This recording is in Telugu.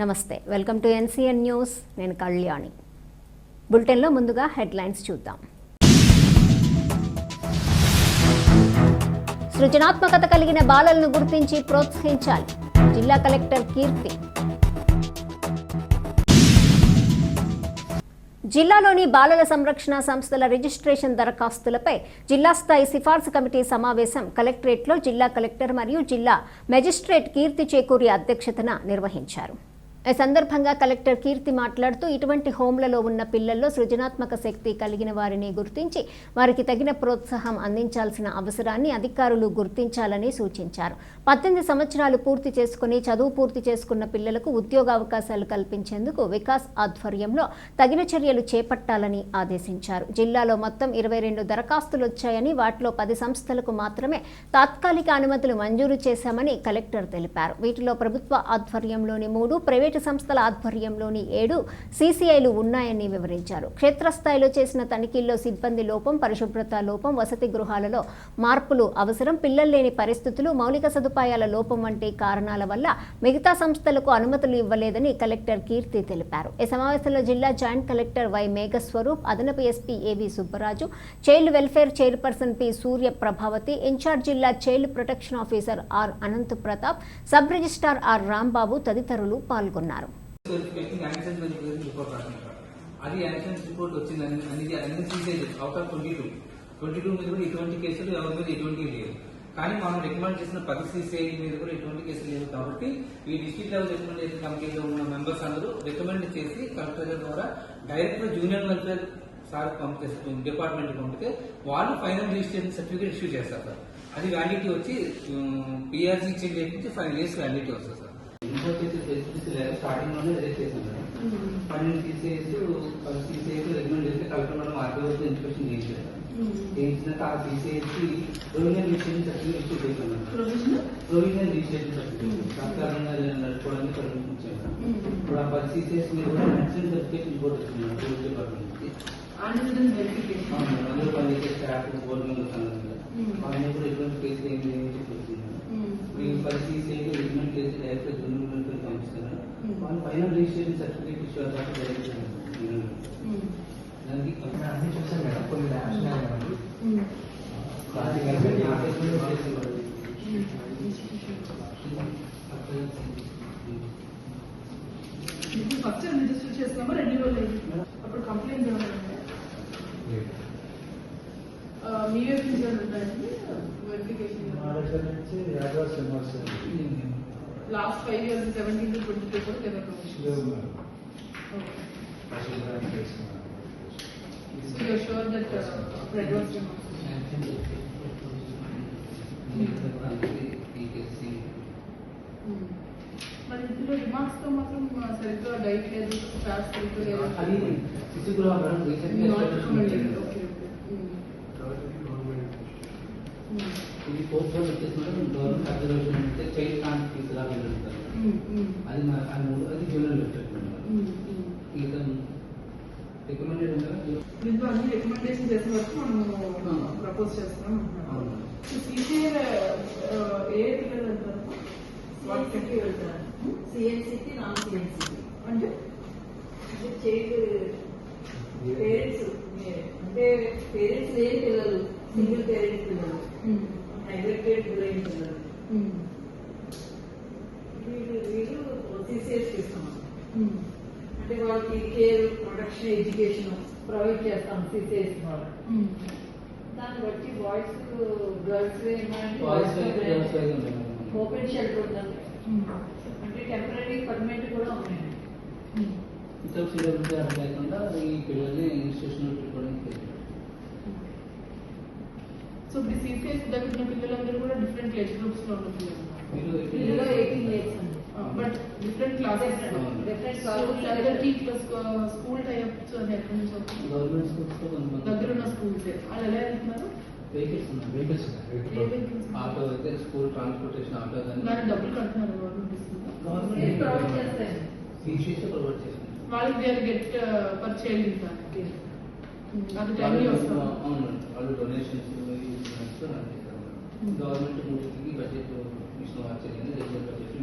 నమస్తే వెల్కమ్ టు ఎన్సీఎన్ న్యూస్. నేను కళ్యాణి. బులెటిన్లో ముందుగా హెడ్లైన్స్ చూద్దాం. సృజనాత్మకత కలిగిన బాలలను గుర్తించి ప్రోత్సహించాలి. జిల్లా కలెక్టర్ కీర్తి. జిల్లాలోని బాలల సంరక్షణ సంస్థల రిజిస్ట్రేషన్ దరఖాస్తులపై జిల్లా స్థాయి సిఫార్సు కమిటీ సమావేశం కలెక్టరేట్లో జిల్లా కలెక్టర్ మరియు జిల్లా మెజిస్ట్రేట్ కీర్తి చేకూరి అధ్యక్షతన నిర్వహించారు. ఈ సందర్భంగా కలెక్టర్ కీర్తి మాట్లాడుతూ ఇటువంటి హోంలలో ఉన్న పిల్లల్లో సృజనాత్మక శక్తి కలిగిన వారిని గుర్తించి వారికి తగిన ప్రోత్సాహం అందించాల్సిన అవసరాన్ని అధికారులు గుర్తించాలని సూచించారు. పద్దెనిమిది సంవత్సరాలు పూర్తి చేసుకుని చదువు పూర్తి చేసుకున్న పిల్లలకు ఉద్యోగ అవకాశాలు కల్పించేందుకు వికాస్ ఆధ్వర్యంలో తగిన చర్యలు చేపట్టాలని ఆదేశించారు. జిల్లాలో మొత్తం ఇరవై రెండు దరఖాస్తులు వచ్చాయని వాటిలో పది సంస్థలకు మాత్రమే తాత్కాలిక అనుమతులు మంజూరు చేశామని కలెక్టర్ తెలిపారు. వీటిలో ప్రభుత్వ ఆధ్వర్యంలోని మూడు ప్రైవేట్ సంస్థల ఆధ్వర్యంలోని ఏడు సీసీఐలు ఉన్నాయని వివరించారు. క్షేత్రస్థాయిలో చేసిన తనిఖీల్లో సిబ్బంది లోపం పరిశుభ్రత లోపం వసతి గృహాలలో మార్పులు అవసరం పిల్లలు లేని పరిస్థితులు మౌలిక సదుపాయాల లోపం వంటి కారణాల వల్ల మిగతా సంస్థలకు అనుమతులు ఇవ్వలేదని కలెక్టర్ కీర్తి తెలిపారు. ఈ సమావేశంలో జిల్లా జాయింట్ కలెక్టర్ వై మేఘస్వరూప్ అదనపు SP AV Subbaraju child welfare chairperson P Surya Prabhavathi incharge జిల్లా child protection officer R Anant Pratap sub registrar R Rambabu తదితరులు పాల్గొన్నారు. వెరిఫికేషన్ రిపోర్ట్ రాసినారు అది యాక్సిడెంట్ రిపోర్ట్ వచ్చింది అనేది అన్ని సీజేజ్ out of twenty two twenty two మీద కూడా ఎటువంటి కేసులు ఎవరి మీద ఎటువంటి లేవు కానీ మనం రికమెండ్ చేసిన పది సీసీఐ మీద కూడా ఎటువంటి కేసులు లేవు కాబట్టి ఈ డిస్ట్రిక్ట్ లెవెల్ రికమెండేషన్ కమిటీలో ఉన్న మెంబర్స్ అందరూ రికమెండ్ చేసి కలెక్టర్ ద్వారా డైరెక్ట్ జూనియర్ వెల్ఫేర్ సార్ పంపిస్తే డిపార్ట్మెంట్ పంపితే వాళ్ళు ఫైనల్ రిజిస్ట్రేషన్ సర్టిఫికేట్ ఇష్యూ చేస్తారు సార్. అది వ్యాలిడిటీ వచ్చి పిఆర్సీ ఇచ్చిన డేట్ ఫైవ్ ఇయర్స్ వ్యాలిడిటీ వస్తుంది సార్. ఇంకోటి అయితే ఫెసిలిటీస్ లేదు స్టార్టింగ్లోనే రిజెక్ట్ చేసాం మేడం పన్నెండు తీసేసి పది తీసేసి రికమెండ్ చేస్తే కలెక్టర్ మేడం ఆర్టీ వరకు ఇన్స్పెక్షన్ చేయించారు చేయించినాక ఆ తీసేసి ప్రొవిజనల్ రిజిస్ట్రేషన్ సర్టిఫికేట్ ఇష్యూ చేశాం madam provisional registration certificate సర్కారంగా నడుపుకోవడానికి permission ఇచ్చాము ఇప్పుడు ఆ పది తీసేసి మీద కూడా యాక్సిడెంట్ సర్టిఫికేట్ రిపోర్ట్ వచ్చింది మేడం పోలీస్ డిపార్ట్మెంట్ నుంచి ఆంధ్రప్రదేశ్ వెరిఫికేషన్ అవును మేడం. అందరూ పనిచేసే స్టాఫ్ బోర్డు మెంబర్స్ అందరూ వాళ్ళని కూడా ఎటువంటి కేసు ఏం లేదని చెప్పి వచ్చింది మేడం ఈ పరిస్థితి రికమెండ్ చేసి డైరెక్ట్ జూనియర్ వెల్ఫేర్ పంపిస్తున్నారు ఫైనల్ రిజిస్ట్రేషన్ సర్టిఫికేట్ ఇష్యూ అవ్వడానికి డైరెక్ట్ దానికి అన్ని చూసాం మేడం కొన్ని ల్యాబ్స్ మేడం ఫస్ట్ రిజిస్టర్ చేసినామా అయింది అప్పుడు కంప్లైంట్ ఏమైనా ఉన్నాయా? ఆ, మీ వైపు నుంచి ఏమైనా ఉన్నాయండి వెరిఫికేషన్ మా దగ్గర నుంచి advance members last five years seventeen to twenty two కూడా లేదా లేవు మేడం పరిశుభ్రంగా చేస్తున్నాం. సో యూర్ షూర్ దట్ అప్పుడు అడ్వాన్స్ మరి ఇందులో రిమార్క్స్తో మాత్రం ఆ, సరిగ్గా డైట్ లేదు స్టాఫ్ సరిగ్గా లేదు అది శిశుగృహ మేడం రీసెంట్ Not వచ్చేసి మేడం గవర్నమెంట్ అబ్జర్వేషన్ అంటే చైల్డ్ తీసుకురా వెళ్ళారు Mm, mm. అది మా అది మూడు అది జూనియర్ రికమెండెడ్ ఉందా? దీంట్లో అన్ని రికమెండేషన్ చేసిన వరకు మనం ప్రపోజ్ చేస్తున్నాం అవును. సీసీఆర్ ఏ పిల్లలు వెళ్తారు? సిఎన్సికి వెళ్తారు. సిఎన్సికి నాన్ సిఎన్సికి అంటే? చైల్డ్ పేరెంట్స్ అంటే పేరెంట్స్ లేని పిల్లలు. నెగ్లెక్టెడ్ గురైన పిల్లలు వీళ్ళు వీళ్ళు సిసిఎస్ ఇస్తున్నాం అంటే వాళ్ళకి కేర్ ప్రొటెక్షన్ ఎడ్యుకేషన్ ప్రొవైడ్ చేస్తాం సిసిఎస్ ద్వారా దాన్ని బట్టి boys girls wise girls wise ఉంటాయి మేడం ఓపెన్ షెల్టర్ ఉందండి అంటే టెంపరీ పర్మనెంట్ కూడా ఉన్నాయండి ఇతర పిల్లలకి అర్థం లేకుండా ఈ పిల్లల్ని ఇన్స్టిట్యూషన్ పెట్టుకోవడానికి సో ఇప్పుడు సీసీఎస్ దగ్గర ఉన్న పిల్లలందరూ కూడా డిఫరెంట్ ఏజ్ గ్రూప్స్లో ఉన్న పిల్లలు వీళ్ళు ఇందులో ఎయిటీన్ ఇయర్స్ అండి but different classes school types అని ఎక్కడి నుంచి దగ్గర ఉన్న స్కూల్స్ వాళ్ళు ఎలా వెళ్తున్నారు వెహికల్స్ ఉన్నాయి వెహికల్స్ ఏ ఉన్నాయి. vehicles? ఆటో అయితే స్కూల్ ట్రాన్స్పోర్టేషన్ ఆటో దానికి డబ్బులు కడుతున్నారు గవర్నమెంట్ ప్రొవైడ్ వాళ్ళకి గెట్ పర్ చైల్డ్ ఇంకా అది టైంలీ వస్తుంది అవును వాళ్ళు డొనేషన్స్ గవర్నమెంట్ మూడింటికి బడ్జెట్ బడ్జెట్